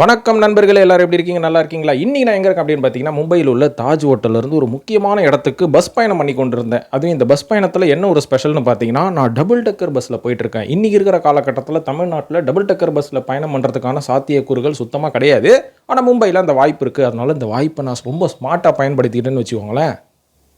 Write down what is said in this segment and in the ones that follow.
வணக்கம் நண்பர்களே எல்லாரும் எப்படி இருக்கீங்க? நல்லா இருக்கீங்களா? இன்னைக்கு நான் எங்கே இருக்கேன் அப்படின்னு பார்த்தீங்கன்னா மும்பையில் உள்ள தாஜ் ஹோட்டல்லேருந்து ஒரு முக்கியமான இடத்துக்கு பஸ் பயணம் பண்ணி கொண்டிருந்தேன். அதுவும் இந்த பஸ் பயணத்தில் என்ன ஒரு ஸ்பெஷல்னு பார்த்தீங்கன்னா நான் டபுள் டக்கர் பஸ்ஸில் போயிட்டுருக்கேன் இன்றைக்கி இருக்கிற காலகட்டத்தில் தமிழ்நாட்டில் டபுள் டக்கர் பஸ்ஸில் பயணம் பண்ணுறதுக்கான சாத்தியக்கூறுகள் சுத்தமாக கிடையாது. ஆனால் மும்பையில் அந்த வாய்ப்பு இருக்குது அதனால இந்த வாய்ப்பை நான் ரொம்ப ஸ்மார்ட்டாக பயன்படுத்திக்கிட்டேன்னு வச்சுக்கோங்களேன்.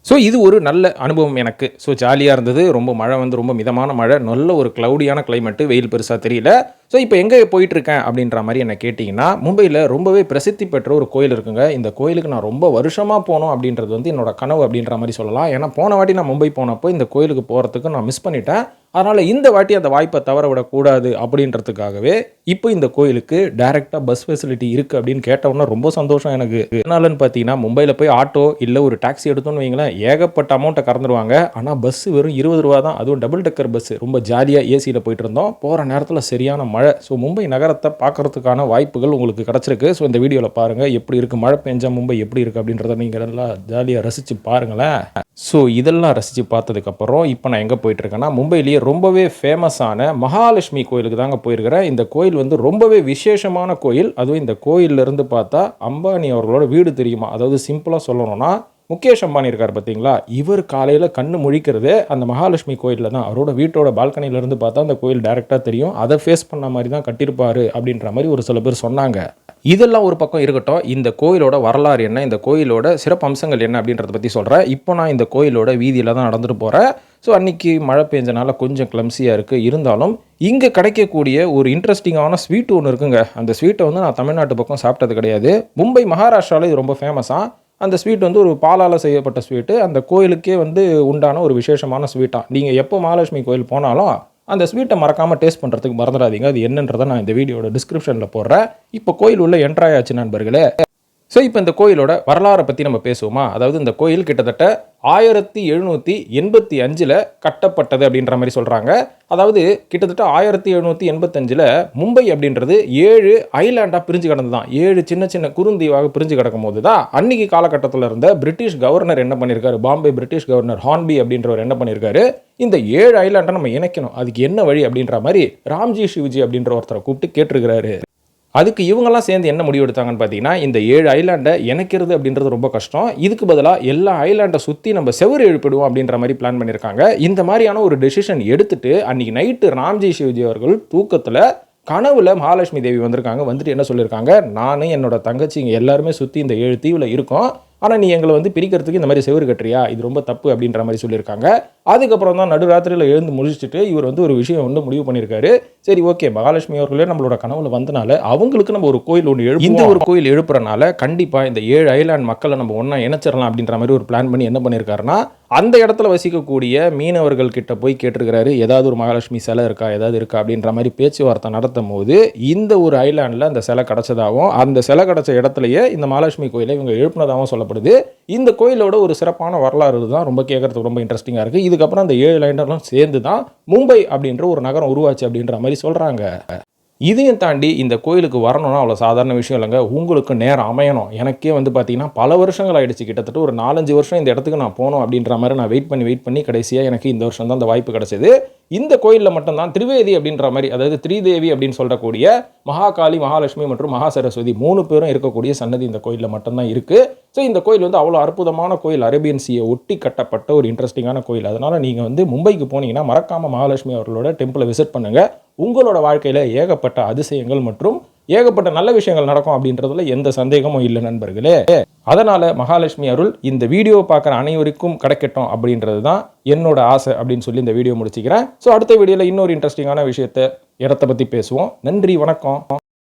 ஸோ இது ஒரு நல்ல அனுபவம் எனக்கு. ஸோ ஜாலியாக இருந்தது ரொம்ப மழை வந்து ரொம்ப மிதமான மழை நல்ல ஒரு க்ளவுடியான கிளைமேட்டு வெயில் பெருசாக தெரியல. ஸோ இப்போ எங்கே போயிட்டுருக்கேன் அப்படின்ற மாதிரி என்ன கேட்டிங்கன்னா மும்பையில் ரொம்பவே பிரசித்தி பெற்ற ஒரு கோயில் இருக்குங்க. இந்த கோயிலுக்கு நான் ரொம்ப வருஷமாக போகணும் அப்படின்றது வந்து என்னோட கனவு அப்படின்ற மாதிரி சொல்லலாம். ஏன்னா போன வாட்டி நான் மும்பை போனப்போ இந்த கோயிலுக்கு போகிறதுக்கு நான் மிஸ் பண்ணிட்டேன். அதனால் இந்த வாட்டி அந்த வாய்ப்பை தவற விடக்கூடாது அப்படின்றதுக்காகவே இப்போ இந்த கோயிலுக்கு டைரெக்டாக பஸ் ஃபெசிலிட்டி இருக்குது அப்படின்னு கேட்டவுடனே ரொம்ப சந்தோஷம் எனக்கு. என்னாலன்னு பார்த்தீங்கன்னா மும்பையில் போய் ஆட்டோ இல்லை ஒரு டாக்ஸி எடுத்தோன்னு வைங்களேன் ஏகப்பட்ட அமௌண்ட்டை கறந்துருவாங்க. ஆனால் பஸ்ஸு வெறும் இருபது ரூபா தான். அதுவும் டபுள் டெக்கர் பஸ் ரொம்ப ஜாலியாக ஏசியில் போயிட்டு இருந்தோம். போகிற நேரத்தில் சரியான மழை. ஸோ மும்பை நகரத்தை பார்க்கறதுக்கான வாய்ப்புகள் உங்களுக்கு கிடச்சிருக்கு. ஸோ இந்த வீடியோவில் பாருங்கள் எப்படி இருக்குது மழை பெஞ்சால் மும்பை எப்படி இருக்குது அப்படின்றத நீங்கள் நல்லா ஜாலியாக ரசித்து பாருங்களேன். ஸோ இதெல்லாம் ரசித்து பார்த்ததுக்கப்புறம் இப்போ நான் எங்கே போயிட்டுருக்கேன்னா மும்பையிலேயே ரொம்பவே ஃபேமஸான மகாலட்சுமி கோயிலுக்கு தாங்க போயிருக்கிறேன். இந்த கோயில் வந்து ரொம்பவே விசேஷமான கோயில். அதுவும் இந்த கோயில்ல இருந்து பார்த்தா அம்பானி அவர்களோட வீடு தெரியுமா? அதாவது சிம்பிளாக சொல்லணும்னா முகேஷ் அம்பானி இருக்கார் பார்த்தீங்களா? இவர் காலையில் கண்ணு முழிக்கிறதே அந்த மகாலட்சுமி கோயிலில் தான். அவரோட வீட்டோட பால்கனியிலேருந்து பார்த்தா அந்த கோயில் டைரெக்டாக தெரியும். அதை ஃபேஸ் பண்ண மாதிரி தான் கட்டியிருப்பார் அப்படின்ற மாதிரி ஒரு சில பேர் சொன்னாங்க. இதெல்லாம் ஒரு பக்கம் இருக்கட்டும். இந்த கோயிலோட வரலாறு என்ன? இந்த கோயிலோட சிறப்பு அம்சங்கள் என்ன அப்படின்றத பற்றி சொல்கிறேன் இப்போ நான் இந்த கோயிலோட வீதியில் தான் நடந்துட்டு போகிறேன் ஸோ அன்றைக்கி மழை பெஞ்சனால கொஞ்சம் கிளம்சியாக இருக்குது இருந்தாலும் இங்கே கிடைக்கக்கூடிய ஒரு இன்ட்ரெஸ்டிங்கான ஸ்வீட் ஒன்று இருக்குங்க. அந்த ஸ்வீட்டை வந்து நான் தமிழ்நாட்டு பக்கம் சாப்பிட்டது கிடையாது. மும்பை மகாராஷ்டிராவில் இது ரொம்ப ஃபேமஸாக அந்த ஸ்வீட் வந்து ஒரு பாலால் செய்யப்பட்ட ஸ்வீட்டு அந்த கோயிலுக்கே வந்து உண்டான ஒரு விசேஷமான ஸ்வீட்டாக நீங்கள் எப்போ மகாலட்சுமி கோயில் போனாலும் அந்த ஸ்வீட்டை மறக்காமல் டேஸ்ட் பண்ணுறதுக்கு மறந்துடாதீங்க. அது என்னன்றதை நான் இந்த வீடியோட டிஸ்கிரிப்ஷனில் போடுறேன். இப்போ கோயில் உள்ள என்ட்ராயாச்சு நண்பர்களே. ஸோ இப்போ இந்த கோயிலோட வரலாறை பற்றி நம்ம பேசுவோமா? அதாவது இந்த கோயில் கிட்டத்தட்ட ஆயிரத்தி எழுநூற்றி எண்பத்தி அஞ்சில் கட்டப்பட்டது அப்படின்ற மாதிரி சொல்கிறாங்க அதாவது கிட்டத்தட்ட ஆயிரத்தி எழுநூற்றி எண்பத்தஞ்சில் மும்பை அப்படின்றது ஏழு ஐலாண்டாக பிரிஞ்சு கிடந்து தான் ஏழு சின்ன சின்ன குறுந்தீவாக பிரிஞ்சு கிடக்கும் போது தான் அன்னைக்கு காலகட்டத்தில் இருந்த பிரிட்டிஷ் கவர்னர் என்ன பண்ணியிருக்காரு பாம்பே பிரிட்டிஷ் கவர்னர் ஹான்பி அப்படின்றவர் என்ன பண்ணியிருக்காரு இந்த ஏழு ஐலாண்டை நம்ம இணைக்கணும். அதுக்கு என்ன வழி அப்படின்ற மாதிரி ராம்ஜி சிவ்ஜி அப்படின்ற ஒருத்தரை கூப்பிட்டு கேட்டிருக்கிறாரு. அதுக்கு இவங்கெல்லாம் சேர்ந்து என்ன முடிவு எடுத்தாங்கன்னு பார்த்தீங்கன்னா இந்த ஏழு ஐலாண்டை இணைக்கிறது அப்படின்றது ரொம்ப கஷ்டம். இதுக்கு பதிலாக எல்லா ஐலாண்டை சுற்றி நம்ம செவரு எழுப்பிடுவோம் அப்படின்ற மாதிரி பிளான் பண்ணியிருக்காங்க. இந்த மாதிரியான ஒரு டெசிஷன் எடுத்துட்டு அன்னைக்கு நைட்டு ராம்ஜி சிவஜி அவர்கள் தூக்கத்தில் கனவுல மகாலட்சுமி தேவி வந்திருக்காங்க. வந்துட்டு என்ன சொல்லியிருக்காங்க? நானும் என்னோட தங்கச்சி இங்கே எல்லாருமே சுற்றி இந்த ஏழு தீவில் இருக்கோம். ஆனால் நீ எங்களை வந்து பிரிக்கிறதுக்கு இந்த மாதிரி செவரு கட்டுறியா? இது ரொம்ப தப்பு அப்படின்ற மாதிரி சொல்லியிருக்காங்க. அதுக்கப்புறம் தான் நடுராத்திரியில் எழுந்து முடிச்சுட்டு இவர் வந்து ஒரு விஷயம் வந்து முடிவு பண்ணியிருக்காரு. சரி ஓகே. மகாலட்சுமி அவர்களே நம்மளோட கனவுல வந்தனால அவங்களுக்கு நம்ம ஒரு கோயில் ஒன்று எழுப்பு இந்த ஒரு கோயில் எழுப்புறனால கண்டிப்பாக இந்த ஏழு ஐலாண்ட் மக்களை நம்ம ஒன்றா இணைச்சிடலாம் அப்படின்ற மாதிரி ஒரு பிளான் பண்ணி என்ன பண்ணியிருக்காருன்னா அந்த இடத்துல வசிக்கக்கூடிய மீனவர்கள் கிட்ட போய் கேட்டிருக்கிறாரு ஏதாவது ஒரு மகாலட்சுமி சிலை இருக்கா ஏதாவது இருக்கா அப்படின்ற மாதிரி பேச்சுவார்த்தை நடத்தும் போது இந்த ஒரு ஐலாண்டில் அந்த சிலை கிடச்சதாகவும் அந்த சிலை கிடச்ச இடத்துலையே இந்த மகாலட்சுமி கோயிலை இவங்க எழுப்பினதாகவும் சொல்லப்படுது. இந்த கோயிலோட ஒரு சிறப்பான வரலாறு தான் ரொம்ப கேட்கறதுக்கு ரொம்ப இன்ட்ரெஸ்டிங்காக இருக்குது இதுக்கப்புறம் அந்த ஏழு லைண்டர்லாம் சேர்ந்து தான் மும்பை அப்படின்ற ஒரு நகரம் உருவாச்சு அப்படின்ற மாதிரி சொல்கிறாங்க இதையும் தாண்டி இந்த கோயிலுக்கு வரணும்னா அவ்வளோ சாதாரண விஷயம் இல்லைங்க. உங்களுக்கு நேரம் அமையணும். எனக்கே வந்து பார்த்தீங்கன்னா பல வருஷங்கள் ஆயிடுச்சு. கிட்டத்தட்ட ஒரு நாலஞ்சு வருஷம் இந்த இடத்துக்கு நான் போகணும் அப்படின்ற மாதிரி நான் வெயிட் பண்ணி வெயிட் பண்ணி கடைசியாக எனக்கு இந்த வருஷம் தான் அந்த வாய்ப்பு கிடச்சிது. இந்த கோயிலில் மட்டும்தான் திரிவேதி அப்படின்ற மாதிரி அதாவது திரிதேவி அப்படின்னு சொல்லக்கூடிய மகாகாளி மகாலட்சுமி மற்றும் மகா சரஸ்வதி மூணு பேரும் இருக்கக்கூடிய சன்னதி இந்த கோயிலில் மட்டும்தான் இருக்குது ஸோ இந்த கோயில் வந்து அவ்வளோ அற்புதமான கோயில். அரேபியன் சீயை ஒட்டி கட்டப்பட்ட ஒரு இன்ட்ரெஸ்டிங்கான கோயில். அதனால் நீங்கள் வந்து மும்பைக்கு போனீங்கன்னா மறக்காமல் மகாலட்சுமி அவர்களோட டெம்பிளை விசிட் பண்ணுங்கள் உங்களோட வாழ்க்கையில் ஏகப்பட்ட அதிசயங்கள் மற்றும் ஏகப்பட்ட நல்ல விஷயங்கள் நடக்கும் அப்படின்றதுல எந்த சந்தேகமும் இல்லை நண்பர்களே. அதனால மகாலட்சுமி அருள் இந்த வீடியோ பார்க்குற அனைவருக்கும் கிடைக்கட்டும் அப்படின்றது தான் என்னோட ஆசை அப்படின்னு சொல்லி இந்த வீடியோ முடிச்சுக்கிறேன். ஸோ அடுத்த வீடியோவில் இன்னொரு இன்ட்ரெஸ்டிங்கான விஷயத்தை இடத்த பற்றி பேசுவோம். நன்றி வணக்கம்.